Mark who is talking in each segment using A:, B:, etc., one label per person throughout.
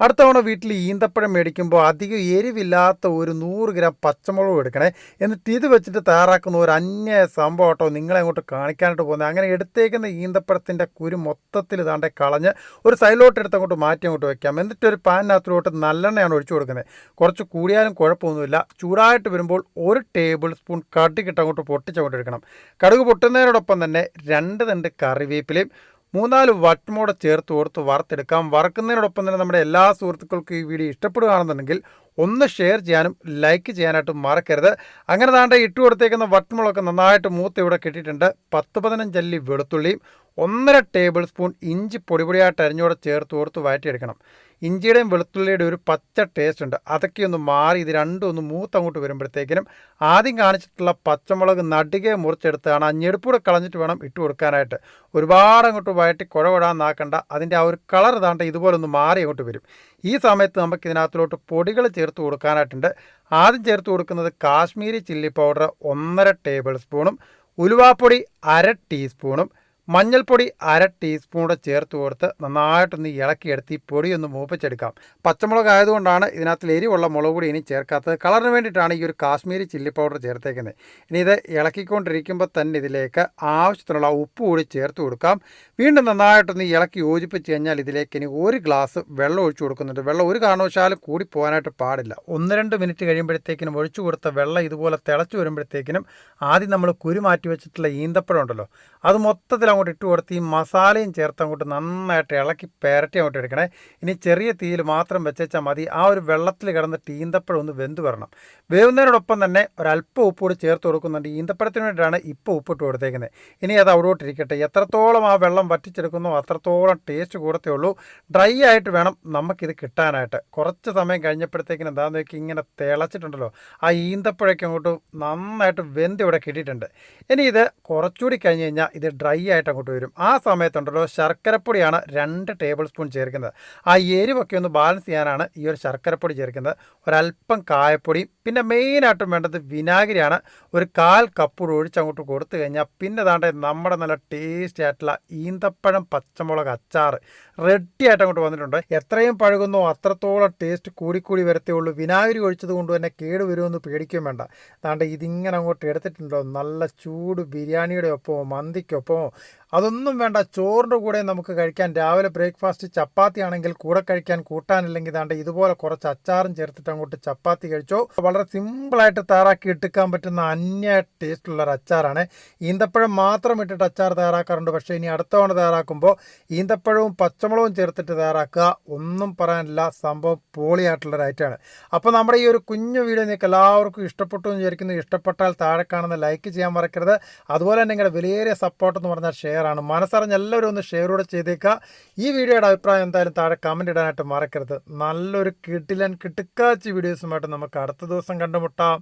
A: അടുത്ത തവണ വീട്ടിൽ ഈന്തപ്പഴം മേടിക്കുമ്പോൾ അധികം എരിവില്ലാത്ത ഒരു നൂറ് ഗ്രാം പച്ചമുളകും എടുക്കണേ എന്നിട്ട് ഇത് വെച്ചിട്ട് തയ്യാറാക്കുന്ന ഒരു അന്യ സംഭവം കേട്ടോ. നിങ്ങളെ അങ്ങോട്ട് കാണിക്കാനായിട്ട് പോകുന്നത്. അങ്ങനെ എടുത്തേക്കുന്ന ഈന്തപ്പഴത്തിന്റെ കുരു മൊത്തത്തിൽ ഇതാണ്ടെ കളഞ്ഞ് ഒരു സൈലോട്ട് എടുത്ത് അങ്ങോട്ട് മാറ്റി അങ്ങോട്ട് വെക്കാം. എന്നിട്ട് ഒരു പാനിനകത്തിലോട്ട് നല്ലെണ്ണയാണ് ഒഴിച്ചു കൊടുക്കുന്നത്. കുറച്ച് കൂടിയാലും കുഴപ്പമൊന്നുമില്ല. ചൂടായിട്ട് വരുമ്പോൾ ഒരു ടേബിൾ സ്പൂൺ കടുകിട്ട് അങ്ങോട്ട് പൊട്ടിച്ചങ്ങോട്ട് എടുക്കണം. കടുക് പൊട്ടുന്നതിനോടൊപ്പം തന്നെ രണ്ട് തണ്ട് കറിവേപ്പിലയും മൂന്നാൽ വട്ടമോടെ ചേർത്ത് ഓർത്ത് വറുത്തെടുക്കാം. വറക്കുന്നതിനോടൊപ്പം തന്നെ നമ്മുടെ എല്ലാ സുഹൃത്തുക്കൾക്കും ഈ വീഡിയോ ഇഷ്ടപ്പെടുകയാണെന്നുണ്ടെങ്കിൽ ഒന്ന് ഷെയർ ചെയ്യാനും ലൈക്ക് ചെയ്യാനായിട്ടും മറക്കരുത്. അങ്ങനെ താണ്ട ഇട്ട് കൊടുത്തേക്കുന്ന വട്ടമുളൊക്കെ നന്നായിട്ട് മൂത്ത് ഇവിടെ കിട്ടിയിട്ടുണ്ട്. പത്ത് പതിനഞ്ചല്ലി വെളുത്തുള്ളിയും ഒന്നര ടേബിൾ സ്പൂൺ ഇഞ്ചി പൊടിപൊടിയായിട്ട് അരിഞ്ഞോടെ ചേർത്ത് ഓർത്ത് വഴറ്റിയെടുക്കണം. ഇഞ്ചിയുടെയും വെളുത്തുള്ളിയുടെയും ഒരു പച്ച ടേസ്റ്റ് ഉണ്ട്. അതൊക്കെ ഒന്ന് മാറി ഇത് രണ്ടും ഒന്ന് മൂത്ത് അങ്ങോട്ട് വരുമ്പോഴത്തേക്കിനും ആദ്യം കാണിച്ചിട്ടുള്ള പച്ചമുളക് നടുകെ മുറിച്ചെടുത്താണ്. ആ ഞെടുപ്പൂടെ കളഞ്ഞിട്ട് വേണം ഇട്ട് കൊടുക്കാനായിട്ട്. ഒരുപാട് അങ്ങോട്ട് വയറ്റി കുഴവിടാന്നാക്കണ്ട അതിന്റെ ആ ഒരു കളർ താണ്ട ഇതുപോലെ ഒന്ന് മാറി അങ്ങോട്ട് വരും. ഈ സമയത്ത് നമുക്ക് ഇതിനകത്തിലോട്ട് പൊടികൾ ചേർത്ത് കൊടുക്കാനായിട്ടുണ്ട്. ആദ്യം ചേർത്ത് കൊടുക്കുന്നത് കാശ്മീരി ചില്ലി പൗഡർ ഒന്നര ടേബിൾ സ്പൂണും ഉലുവാപ്പൊടി അര ടീസ്പൂണും മഞ്ഞൾപ്പൊടി അര ടീസ്പൂൺ ചേർത്ത് കൊടുത്ത് നന്നായിട്ടൊന്ന് ഇളക്കിയെടുത്ത് ഈ പൊടി ഒന്ന് മൂപ്പിച്ചെടുക്കാം. പച്ചമുളക് ആയതുകൊണ്ടാണ് ഇതിനകത്ത് എരിവുള്ള മുളക് പൊടി ഇനി ചേർക്കാത്തത്. കളറിന് വേണ്ടിയിട്ടാണ് ഈ ഒരു കാശ്മീരി ചില്ലി പൗഡർ ചേർത്തേക്കുന്നത്. ഇനി ഇത് ഇളക്കിക്കൊണ്ടിരിക്കുമ്പോൾ തന്നെ ഇതിലേക്ക് ആവശ്യത്തിനുള്ള ഉപ്പ് കൂടി ചേർത്ത് കൊടുക്കാം. വീണ്ടും നന്നായിട്ടൊന്ന് ഇളക്കി യോജിപ്പിച്ച് കഴിഞ്ഞാൽ ഇതിലേക്ക് ഇനി ഒരു ഗ്ലാസ് വെള്ളം ഒഴിച്ചു കൊടുക്കുന്നുണ്ട്. വെള്ളം ഒരു കാരണവശാലും കൂടി പോകാനായിട്ട് പാടില്ല. ഒന്ന് രണ്ട് മിനിറ്റ് കഴിയുമ്പോഴത്തേക്കിനും ഒഴിച്ചു കൊടുത്ത വെള്ളം ഇതുപോലെ തിളച്ചു വരുമ്പോഴത്തേക്കിനും ആദ്യം നമ്മൾ കുരു മാറ്റി വെച്ചിട്ടുള്ള ഈന്തപ്പഴം ഉണ്ടല്ലോ അത് മൊത്തത്തിൽ അങ്ങോട്ട് ഇട്ട് കൊടുത്ത് ഈ മസാലയും ചേർത്ത് അങ്ങോട്ട് നന്നായിട്ട് ഇളക്കി പെരട്ടി അങ്ങോട്ട് എടുക്കണേ. ഇനി ചെറിയ തീയിൽ മാത്രം വെച്ചാൽ മതി. ആ ഒരു വെള്ളത്തിൽ കിടന്ന് ഈന്തപ്പഴം ഒന്ന് വെന്ത് വരണം. വേവുന്നതിനോടൊപ്പം തന്നെ ഒരല്പം ഉപ്പ് കൂടി ചേർത്ത് കൊടുക്കുന്നുണ്ട്. ഈന്തപ്പഴത്തിന് വേണ്ടിയിട്ടാണ് ഇപ്പോൾ ഉപ്പിട്ട് കൊടുത്തേക്കുന്നത്. ഇനി അത് അവിടോട്ടിരിക്കട്ടെ എത്രത്തോളം ആ വെള്ളം വറ്റിച്ചെടുക്കുന്നോ അത്രത്തോളം ടേസ്റ്റ് കൂടത്തേ ഉള്ളൂ. ഡ്രൈ ആയിട്ട് വേണം നമുക്കിത് കിട്ടാനായിട്ട്. കുറച്ച് സമയം കഴിഞ്ഞപ്പോഴത്തേക്കിനും എന്താണെന്ന് വെച്ചാൽ ഇങ്ങനെ തിളച്ചിട്ടുണ്ടല്ലോ. ആ ഈന്തപ്പഴയ്ക്ക് അങ്ങോട്ട് നന്നായിട്ട് വെന്ത് ഇവിടെ കിട്ടിയിട്ടുണ്ട്. ഇനി ഇത് കുറച്ചുകൂടി കഴിഞ്ഞ് കഴിഞ്ഞാൽ ഇത് ഡ്രൈ ആയിട്ട് അങ്ങോട്ട് വരും ആ സമയത്തുണ്ടല്ലോ ശർക്കരപ്പൊടിയാണ് രണ്ട് ടേബിൾ സ്പൂൺ ചേർക്കുന്നത്. ആ എരിവൊക്കെ ഒന്ന് ബാലൻസ് ചെയ്യാനാണ് ഈ ഒരു ശർക്കരപ്പൊടി ചേർക്കുന്നത്. ഒരല്പം കായപ്പൊടി പിന്നെ മെയിനായിട്ടും വേണ്ടത് വിനാഗിരിയാണ്. ഒരു കാൽ കപ്പ് ഒഴിച്ച് അങ്ങോട്ട് കൊടുത്തു കഴിഞ്ഞാൽ പിന്നെ താണ്ടെ നമ്മുടെ നല്ല ടേസ്റ്റി ആയിട്ടുള്ള ഈന്തപ്പഴം പച്ചമുളക് അച്ചാർ റെഡി ആയിട്ട് അങ്ങോട്ട് വന്നിട്ടുണ്ട്. എത്രയും പഴകുന്നോ അത്രത്തോളം ടേസ്റ്റ് കൂടിക്കൂടി വരത്തേ ഉള്ളൂ. വിനാഗിരി ഒഴിച്ചത് കൊണ്ട് തന്നെ കേട് വരുമെന്ന് പേടിക്കുകയും വേണ്ട. താണ്ടെ ഇതിങ്ങനെ അങ്ങോട്ട് എടുത്തിട്ടുണ്ടോ നല്ല ചൂട് ബിരിയാണിയുടെ ഒപ്പമോ മന്തിക്കൊപ്പമോ അതൊന്നും വേണ്ട ചോറിന്റെ കൂടെ നമുക്ക് കഴിക്കാൻ. രാവിലെ ബ്രേക്ക്ഫാസ്റ്റ് ചപ്പാത്തി ആണെങ്കിൽ കൂടെ കഴിക്കാൻ കൂട്ടാനില്ലെങ്കിൽ ദാണ്ട് ഇതുപോലെ കുറച്ച് അച്ചാറും ചേർത്തിട്ട് അങ്ങോട്ട് ചപ്പാത്തി കഴിച്ചോ. വളരെ സിമ്പിളായിട്ട് തയ്യാറാക്കി എടുക്കാൻ പറ്റുന്ന അന്യ ടേസ്റ്റുള്ള ഒരു അച്ചാറാണ്. ഈന്തപ്പഴം മാത്രം ഇട്ടിട്ട് അച്ചാർ തയ്യാറാക്കാറുണ്ട്. പക്ഷേ ഇനി അടുത്ത തവണ തയ്യാറാക്കുമ്പോൾ ഈന്തപ്പഴവും പച്ചമുളകും ചേർത്തിട്ട് തയ്യാറാക്കുക ഒന്നും പറയാനില്ല. സംഭവം പോളിയായിട്ടുള്ളൊരു ഐറ്റമാണ്. അപ്പോൾ നമ്മുടെ ഈ ഒരു കുഞ്ഞു വീഡിയോ നിങ്ങൾക്ക് എല്ലാവർക്കും ഇഷ്ടപ്പെട്ടു എന്ന് വിചാരിക്കുന്നു. ഇഷ്ടപ്പെട്ടാൽ താഴെ കാണുന്ന ലൈക്ക് ചെയ്യാൻ മറക്കരുത്. അതുപോലെ തന്നെ നിങ്ങളുടെ വിലയേറിയ സപ്പോർട്ട് എന്ന് പറഞ്ഞാൽ ഷെയർ ആണ് മനസ്സറിഞ്ഞ് എല്ലാവരും ഒന്ന് ഷെയർ കൂടെ ചെയ്തേക്കുക ഈ വീഡിയോയുടെ അഭിപ്രായം എന്തായാലും താഴെ കമന്റ് ഇടാനായിട്ട് മറക്കരുത്. നല്ലൊരു കിട്ടിലൻ കിട്ടുക്കാച്ചി വീഡിയോസുമായിട്ട് നമുക്ക് അടുത്ത ദിവസം കണ്ടുമുട്ടാം.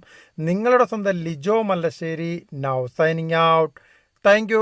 A: നിങ്ങളുടെ സ്വന്തം Lijo Mallassery. Now signing out thank